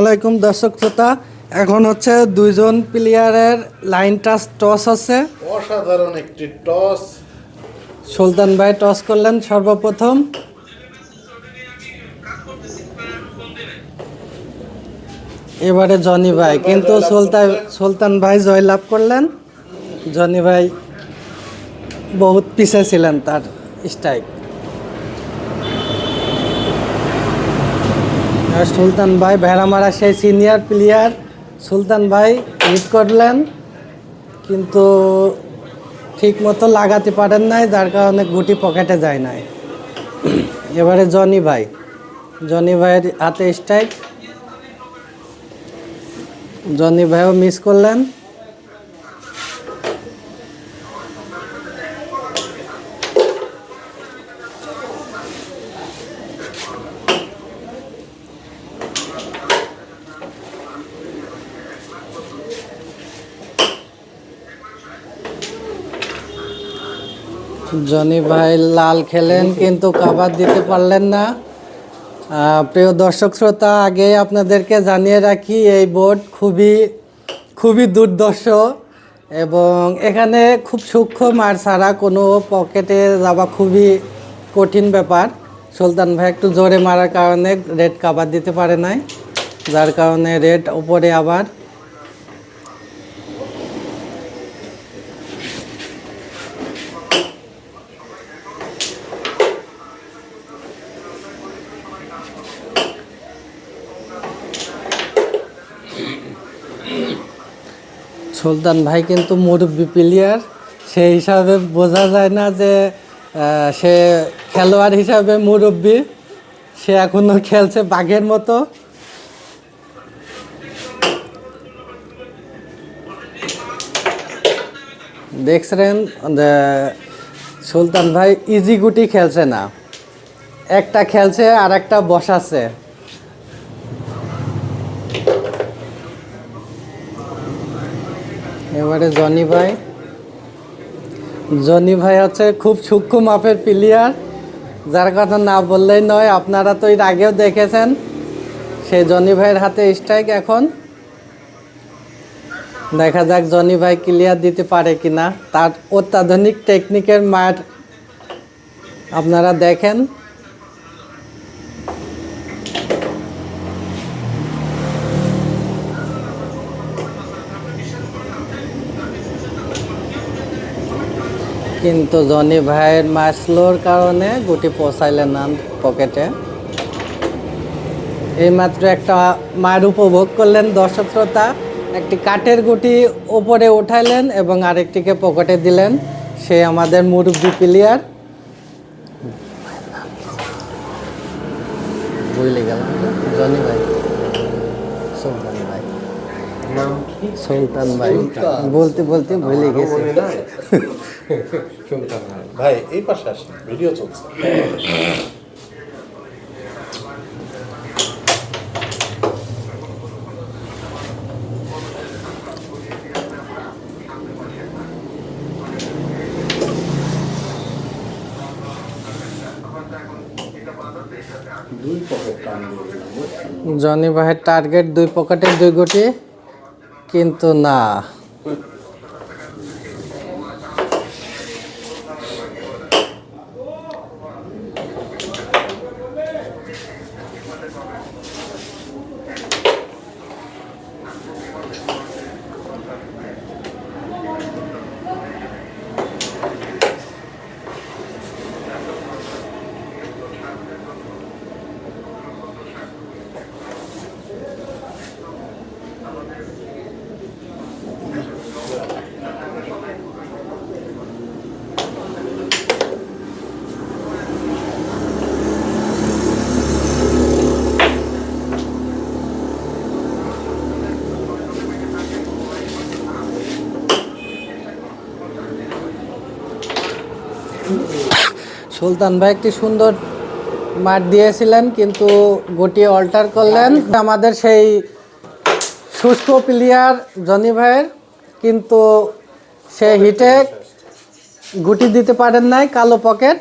আলাইকুম। দর্শক শ্রোতা এখন হচ্ছে দুইজন প্লেয়ারের লাইন টাচ টস আছে। অসাধারণ একটি টস সুলতান ভাই টস করলেন সর্বপ্রথম। এবারে জনি ভাই কিন্তু সুলতান সুলতান ভাই জয়লাভ করলেন। জনি ভাই বহুত পিছে ছিলেন তার স্ট্রাইক সুলতান ভাই ভেড়ামারা সেই সিনিয়র প্লেয়ার সুলতান ভাই হিট করলেন। কিন্তু ঠিক মতো লাগাতে পারেন নাই, যার কারণে গুটি পকেটে যায় নাই। এবারে জনি ভাই। জনি ভাইয়ের হাতে স্ট্রাইক জনি ভাইও মিস করলেন। জনি ভাই লাল খেলেন, কিন্তু কাবার দিতে পারলেন না। প্রিয় দর্শক শ্রোতা, আগে আপনাদেরকে জানিয়ে রাখি, এই বোর্ড খুবই খুবই দুর্দর্শ এবং এখানে খুব সূক্ষ্ম মার ছাড়া কোনো পকেটে যাওয়া খুবই কঠিন ব্যাপার। সুলতান ভাই একটু জোরে মারার কারণে রেড কাবার দিতে পারে নাই, যার কারণে রেড উপরে আবার সুলতান ভাই কিন্তু মুরব্বী প্লেয়ার সেই হিসাবে বোঝা যায় না যে সে খেলোয়াড় হিসাবে মুরব্বী। সে এখনও খেলছে বাঘের মতো। দেখছেন সুলতান ভাই ইজি গুটি খেলছে না। একটা খেলছে আর একটা বসাচ্ছে। এবারে জনি ভাই। জনি ভাই হচ্ছে খুব সূক্ষ্ম মাপের প্লেয়ার যার কথা না বললেই নয়, আপনারা তো এর আগেও দেখেছেন। সেই জনি ভাইয়ের হাতে স্ট্রাইক এখন। দেখা যাক জনি ভাই ক্লিয়ার দিতে পারে কিনা। তার অত্যাধুনিক টেকনিকের মাঠ আপনারা দেখেন। কিন্তু জনি ভাইয়ের মাসলোর কারণে গুটি পৌঁছাইলেন না পকেটে। এইমাত্র একটা মায়ের উপভোগ করলেন দর্শক শ্রোতা। একটি কাঠের গুটি উপরে উঠাইলেন এবং আরেকটিকে পকেটে দিলেন। সে আমাদের মুরব্বী প্লেয়ার ভুলে গেলাম জনি ভাই। সুলতান ভাই। সুলতান ভাই। বলতে বলতে ভুলে গেছি। ভাই দিলাম, বুঝছেন? জনি ভাইয়ের টার্গেট দুই পকেটে দুই গুটি কিন্তু না সুলতান ভাই একটি সুন্দর মাঠ দিয়েছিলেন, কিন্তু গুটি অল্টার করলেন। আমাদের সেই শুষ্ক প্লেয়ার জনি ভাইয়ের, কিন্তু সে হিটে গুটি দিতে পারেন নাই কালো পকেট,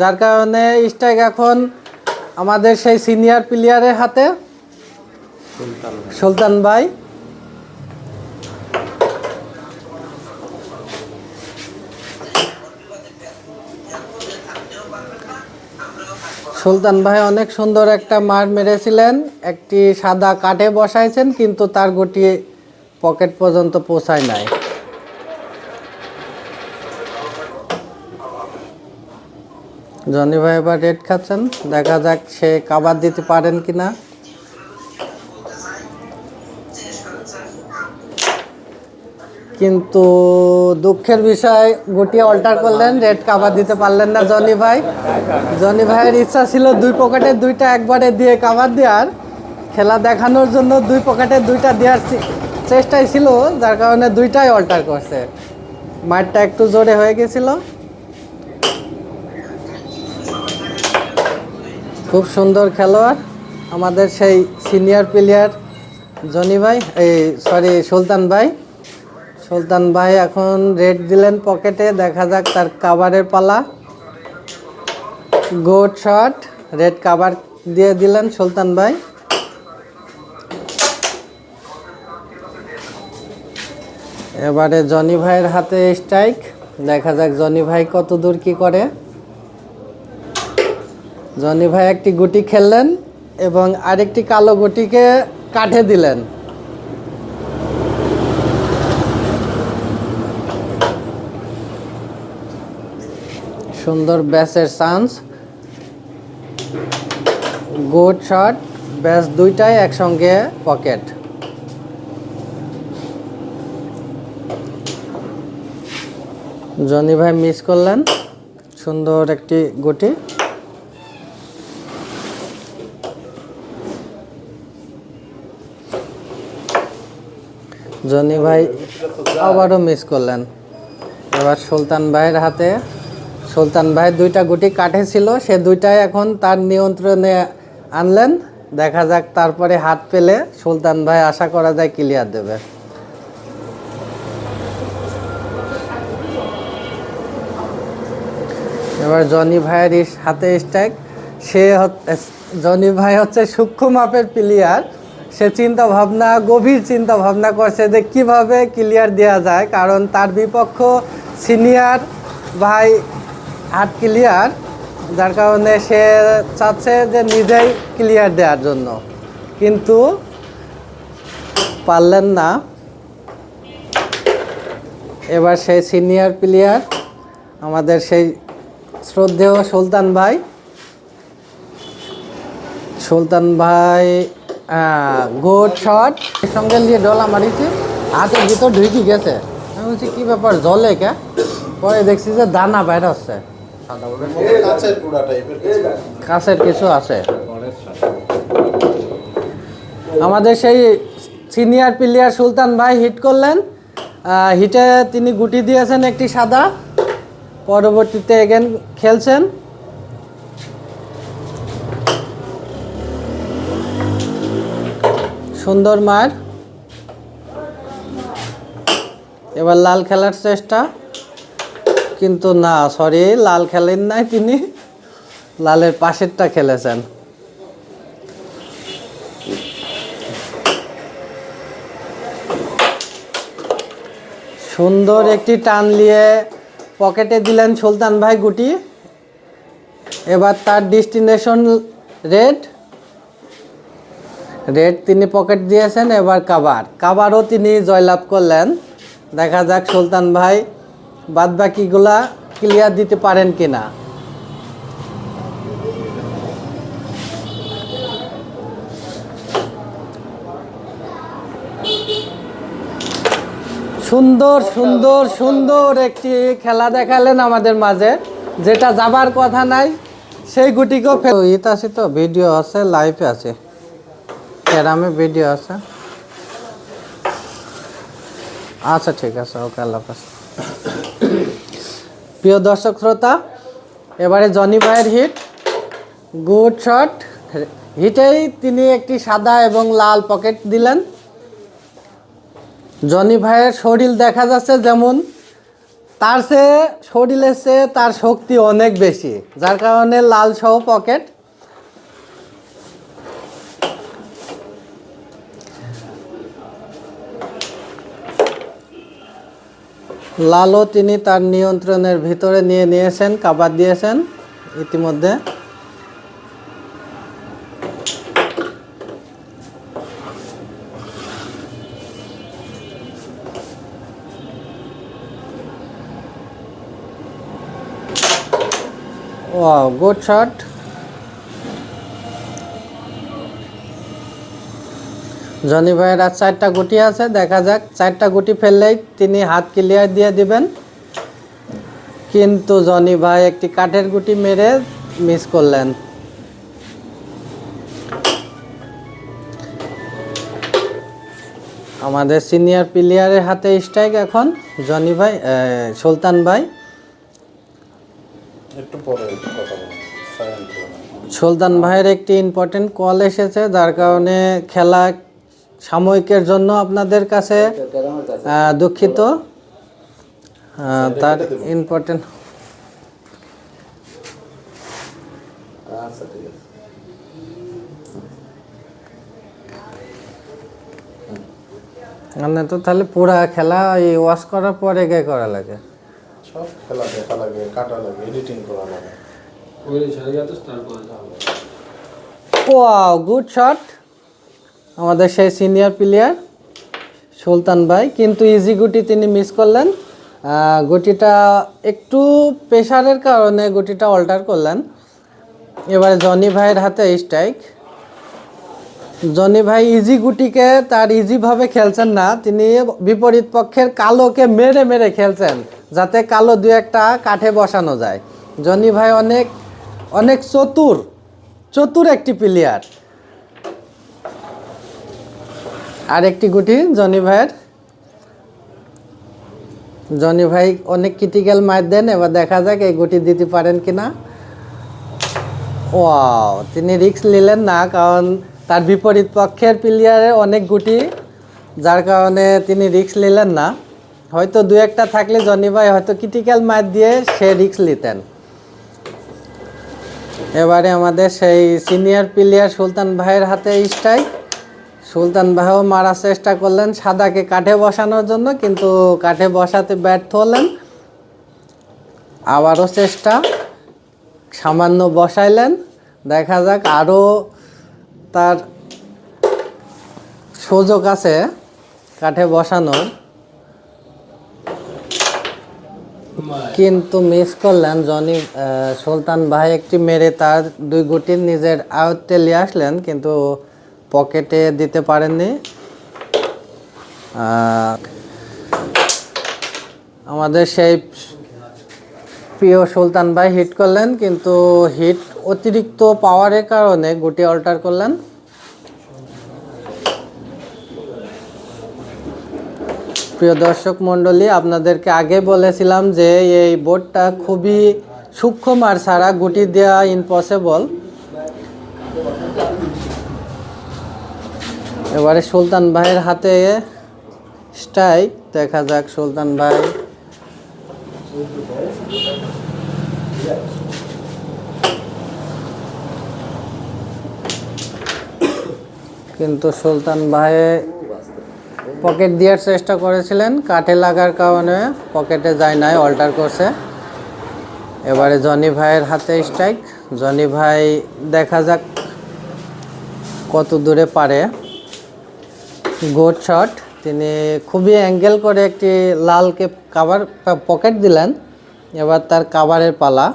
যার কারণে স্ট্রাইক এখন আমাদের সেই সিনিয়র প্লেয়ারের হাতে। সুলতান ভাই। সুলতান ভাই অনেক সুন্দর একটা মার মেরেছিলেন। একটি সাদা কাঠে বসাইছেন, কিন্তু তার গটি পকেট পর্যন্ত পৌঁছায় নাই। জনি ভাই এবার রেড খাচ্ছেন। দেখা যাক সে কাবার দিতে পারেন কিনা। কিন্তু দুঃখের বিষয় গুটি অল্টার করলেন রেড কাভার দিতে পারলেন না জনি ভাই। জনি ভাইয়ের ইচ্ছা ছিল দুই পকেটে দুইটা একবারে দিয়ে কাভার দেওয়ার। খেলা দেখানোর জন্য দুই পকেটে দুইটা দেওয়ার চেষ্টাই ছিল, যার কারণে দুইটাই অল্টার করছে। মাঠটা একটু জোরে হয়ে গেছিল। খুব সুন্দর খেলোয়াড়, আমাদের সেই সিনিয়র প্লেয়ার জনি ভাই, এই সরি সুলতান ভাই। সুলতান ভাই এখন রেড দিলেন পকেটে, দেখা যাক তার কাভারের পালা। গোড শট রেড কাভার দিয়ে দিলেন সুলতান ভাই। এবারে জনি ভাইয়ের হাতে স্ট্রাইক দেখা যাক জনি ভাই কত দূর কি করে। জনি ভাই একটি গুটি খেললেন এবং আরেকটি কালো গুটিকে কাঠে দিলেন। সুন্দর ব্যাসের চান্স গুড শট। ব্যাস দুইটাই একসঙ্গে পকেট। জনি ভাই মিস করলেন। সুন্দর একটি গুটি। জনি ভাই আবারও মিস করলেন। এবার সুলতান ভাইয়ের হাতে। সুলতান ভাই দুইটা গুটি কাঠে ছিল, সে দুইটাই এখন তার নিয়ন্ত্রণে আনলেন। দেখা যাক তারপরে হাত পেলে সুলতান ভাই আশা করা যায় ক্লিয়ার দেবে। এবার জনি ভাইয়ের হাতে স্ট্রাইক সে জনি ভাই হচ্ছে সূক্ষ্ম মাপের প্লেয়ার সে চিন্তা ভাবনা, গভীর চিন্তা ভাবনা করছে যে কীভাবে ক্লিয়ার দেওয়া যায়, কারণ তার বিপক্ষ সিনিয়র ভাই হাত ক্লিয়ার যার কারণে সে চাচ্ছে যে নিজেই ক্লিয়ার দেওয়ার জন্য। কিন্তু পারলেন না। এবার সেই সিনিয়র প্লেয়ার আমাদের সেই শ্রদ্ধেয় সুলতান ভাই। সুলতান ভাই গোড শট সঙ্গে নিয়ে ডলা মারিছে। হাতের ভিতর ঢুকি গেছে। আমি বলছি, কী ব্যাপার, জলে কে? পরে দেখছি যে দানা বাইরে হচ্ছে কাছের গুড়া টাইপের কাছের কিছু আছে। আমাদের সেই সিনিয়র প্লেয়ার সুলতান ভাই হিট করলেন। হিটে তিনি গুটি দিয়েছেন একটি সাদা। পরবর্তীতে এগেন খেলছেন। সুন্দর মার। এবার লাল খেলার চেষ্টা। কিন্তু না সরি লাল খেলেন নাই তিনি। লালের পাশেরটা খেলেছেন। সুন্দর একটি টান নিয়ে পকেটে দিলেন সুলতান ভাই গুটি। এবার তার ডিস্টিনেশন রেড রেড তিনি পকেট দিয়েছেন, এবার কাবার। কাবারও তিনি জয়লাভ করলেন। দেখা যাক সুলতান ভাই বাদবাকিগুলা ক্লিয়ার দিতে পারেন কিনা? সুন্দর সুন্দর সুন্দর একটি খেলা দেখালেন আমাদের মাঝে। যেটা যাবার কথা নাই, সেই গুটিকেও ফেল ইত আছে তো ভিডিও আছে লাইভে আছে। ক্যারামে ভিডিও আছে। আচ্ছা ঠিক আছে, ওকে, আল্লাহ হাফেজ। প্রিয় দর্শক শ্রোতা, এবারে জনি ভাইয়ের হিট গুড শট হিটেই তিনি একটি সাদা এবং লাল পকেট দিলেন। জনি ভাইয়ের শরীর দেখা যাচ্ছে যেমন তার চেয়ে, শরীরের চেয়ে তার শক্তি অনেক বেশি, যার কারণে লাল সহ পকেট লালও তিনি তার নিয়ন্ত্রণের ভিতরে নিয়ে নিয়েছেন কাবার দিয়েছেন ইতিমধ্যে। Good shot. জনি ভাইয়ের আর চারটা গুটি আছে দেখা যাক। চারটা গুটি ফেললেই তিনি হাত ক্লিয়ার দিয়ে দিবেন। কিন্তু জনি ভাই একটি কাঠের গুটি মেরে মিস করলেন। আমাদের সিনিয়র প্লেয়ারের হাতে স্ট্রাইক এখন জনি ভাই সুলতান ভাই। একটু পরে সুলতান ভাইয়ের একটি ইম্পর্টেন্ট কল এসেছে যার কারণে খেলা সাময়িকের জন্য আপনাদের কাছে আহ, দুঃখিত। তার ইম্পর্টেন্ট আচ্ছা মানে তো তাহলে পুরা খেলা এই ওয়াশ করার পরে গে করা লাগে। সব খেলা দেখা লাগে কাটা লাগে এডিটিং করা লাগে। ওয়াও গুড শট আমাদের সেই সিনিয়র প্লেয়ার সুলতান ভাই, কিন্তু ইজি গুটি তিনি মিস করলেন। গুটিটা একটু প্রেশারের কারণে গুটিটা অল্টার করলেন। এবারে জনি ভাইয়ের হাতে স্ট্রাইক জনি ভাই ইজি গুটিকে তার ইজিভাবে খেলছেন না, তিনি বিপরীত পক্ষের কালোকে মেরে মেরে খেলছেন, যাতে কালো দু একটা কাঠে বসানো যায়। জনি ভাই অনেক অনেক চতুর চতুর একটি প্লেয়ার আর একটি গুটি, জনি ভাইয়ের। জনি ভাই অনেক ক্রিটিক্যাল মার দেন, এবার দেখা যাক এই গুটি দিতে পারেন কিনা। ওয়াও, তিনি রিক্স নিলেন না, কারণ তার বিপরীত পক্ষের প্লেয়ারের অনেক গুটি, যার কারণে তিনি রিক্স নিলেন না। হয়তো দু একটা থাকলে জনি ভাই হয়তো ক্রিটিক্যাল মার দিয়ে সে রিক্স নিতেন। এবারে আমাদের সেই সিনিয়র প্লেয়ার সুলতান ভাইয়ের হাতে স্ট্রাইক সুলতান ভাইও মারার চেষ্টা করলেন, সাদাকে কাঠে বসানোর জন্য, কিন্তু কাঠে বসাতে ব্যর্থ হলেন। আবারও চেষ্টা, সামান্য বসাইলেন। দেখা যাক, আরও তার সুযোগ আছে কাঠে বসানোর। কিন্তু মিস করলেন, জনি সুলতান ভাই একটি মেরে তার দুই গুটি নিজের আয়ত্তে নিয়ে আসলেন, কিন্তু পকেটে দিতে পারেননি। আমাদের সেই প্রিয় সুলতান ভাই হিট করলেন, কিন্তু হিট অতিরিক্ত পাওয়ারের কারণে গুটি অল্টার করলেন। প্রিয় দর্শক মণ্ডলী, আপনাদেরকে আগে বলেছিলাম যে এই বোর্ডটা খুবই সূক্ষ্ম আর ছাড়া গুটি দেওয়া ইম্পসিবল এবারে সুলতান ভাইয়ের হাতে স্ট্রাইক। দেখা যাক সুলতান ভাই। কিন্তু সুলতান ভাই পকেট দেওয়ার চেষ্টা করেছিলেন। কাঠে লাগার কারণে পকেটে যায় নাই, অল্টার করছে। এবারে জনি ভাইয়ের হাতে স্ট্রাইক। জনি ভাই দেখা যাক কত দূরে পারে। গোড শট তিনি খুবই অ্যাঙ্গেল করে একটি লালকে কাভার পকেট দিলেন। এবার তার কাভারের পালা।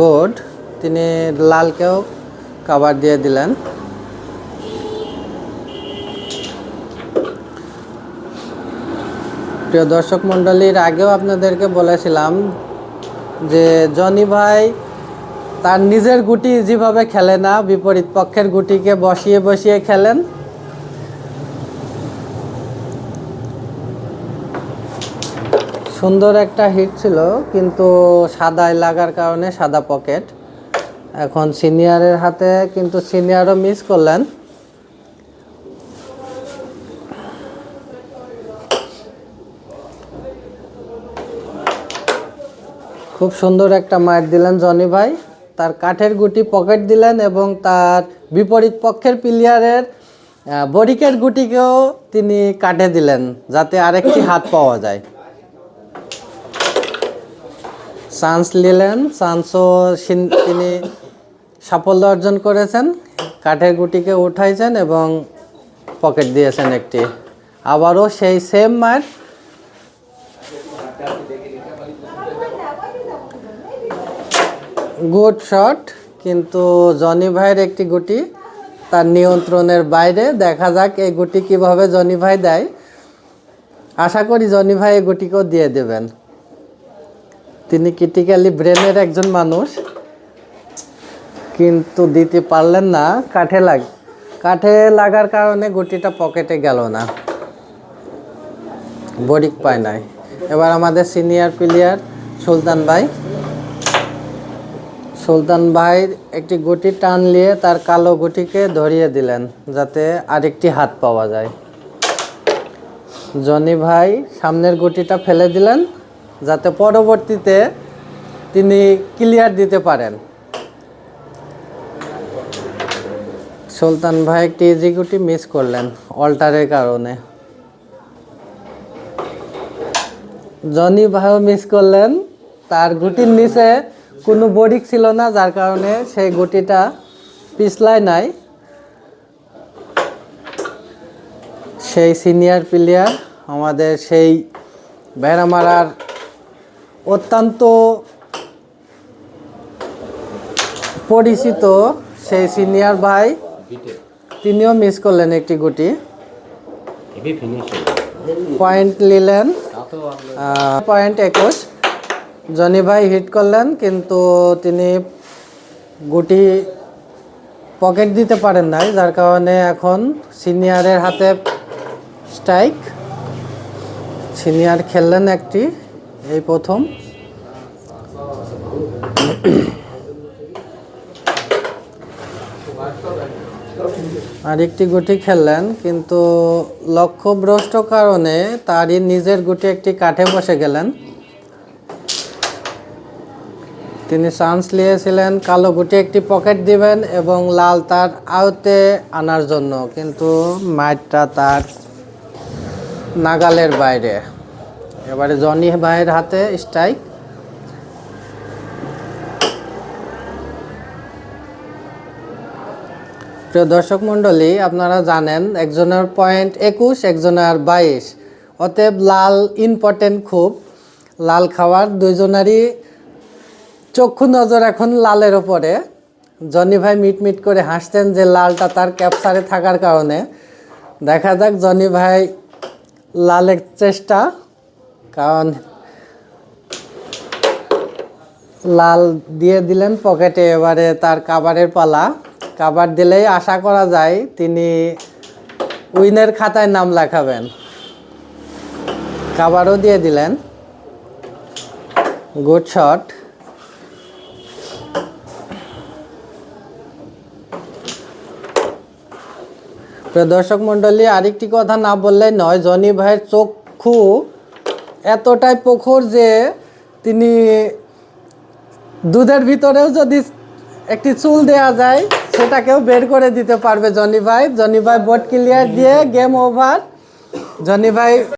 গোড তিনি লালকেও কাভার দিয়ে দিলেন। প্রিয় দর্শক মণ্ডলীর আগেও আপনাদেরকে বলেছিলাম যে, জনি ভাই তার নিজের গুটি যেভাবে খেলে না, বিপরীত পক্ষের গুটিকে বসিয়ে বসিয়ে খেলেন। সুন্দর একটা হিট ছিল, কিন্তু সাদায় লাগার কারণে সাদা পকেট এখন সিনিয়রের হাতে কিন্তু সিনিয়রও মিস করলেন। খুব সুন্দর একটা মার দিলেন জনি ভাই। তার কাঠের গুটি পকেট দিলেন এবং তার বিপরীত পক্ষের প্লেয়ারের বরিকের গুটিকেও তিনি কাটে দিলেন যাতে আরেকটি হাত পাওয়া যায়। চান্স নিলেন, চান্সও তিনি সাফল্য অর্জন করেছেন, কাঠের গুটিকে উঠাইছেন এবং পকেট দিয়েছেন একটি। আবারও সেই সেম মার গুড শট, কিন্তু জনি ভাইয়ের একটি গুটি, তার নিয়ন্ত্রণের বাইরে। দেখা যাক এই গুটি কীভাবে জনি ভাই দেয়। আশা করি জনি ভাই এই গুটিকেও দিয়ে দেবেন। তিনি ক্রিটিক্যালি ব্রেনের একজন মানুষ, কিন্তু দিতে পারলেন না। কাঠে লাগ, কাঠে লাগার কারণে গুটিটা পকেটে গেল না। বরিক পায় নাই। এবার আমাদের সিনিয়র প্লেয়ার সুলতান ভাই সুলতান ভাই একটি গুটি টান নিয়ে তার কালো গুটিকে ধরিয়ে দিলেন, যাতে আরেকটি হাত পাওয়া যায়। জনি ভাই সামনের গুটিটা ফেলে দিলেন, যাতে পরবর্তীতে তিনি ক্লিয়ার দিতে পারেন। সুলতান ভাই একটি ইজি গুটি মিস করলেন অল্টারের কারণে। জনি ভাইও মিস করলেন, তার গুটির নিচে কোনো বডিক ছিল না যার কারণে সেই গুটিটা পিছলায় নাই। সেই সিনিয়র প্লেয়ার আমাদের সেই বেড়ামারার অত্যন্ত পরিচিত সেই সিনিয়র ভাই তিনিও মিস করলেন একটি গুটি। পয়েন্ট নিলেন পয়েন্ট একুশ। জনি ভাই হিট করলেন, কিন্তু তিনি গুটি পকেট দিতে পারেন নাই, যার কারণে এখন সিনিয়রের হাতে স্ট্রাইক সিনিয়র খেললেন একটি, এই প্রথম। আরেকটি গুটি খেললেন, কিন্তু লক্ষ্যভ্রষ্ট কারণে তারই নিজের গুটি একটি কাঠে বসে গেলেন। তিনি চান্স নিয়েছিলেন কালো গুটি একটি পকেট দিবেন এবং লাল তার আওতে আনার জন্য। কিন্তু মাইটটা তার নাগালের বাইরে। এবারে জনি ভাইয়ের হাতে স্ট্রাইক প্রিয় দর্শক মণ্ডলী, আপনারা জানেন, একজনের পয়েন্ট একুশ, একজনের বাইশ। অতএব লাল ইম্পর্টেন্ট খুব। লাল খাওয়ার দুইজনেরই চক্ষু নজর এখন লালের ওপরে। জনি ভাই মিট মিট করে হাসতেন যে লালটা তার ক্যাপচারে থাকার কারণে। দেখা যাক জনি ভাই লালের চেষ্টা, কারণ লাল দিয়ে দিলেন পকেটে এবারে তার কাবারের পালা। কাবার দিলেই আশা করা যায় তিনি উইনের খাতায় নাম লেখাবেন। কাবারও দিয়ে দিলেন। Good shot. দর্শক মণ্ডলী, আরেকটি কথা না বললেই নয়, জনি ভাইয়ের চক্ষু এতটাই প্রখর যে তিনি দুধের ভিতরেও যদি একটি চুল দেয়া যায়, সেটাকেও বের করে দিতে পারবে জনি ভাই। জনি ভাই বোর্ড ক্লিয়ার দিয়ে গেম ওভার। জনি ভাই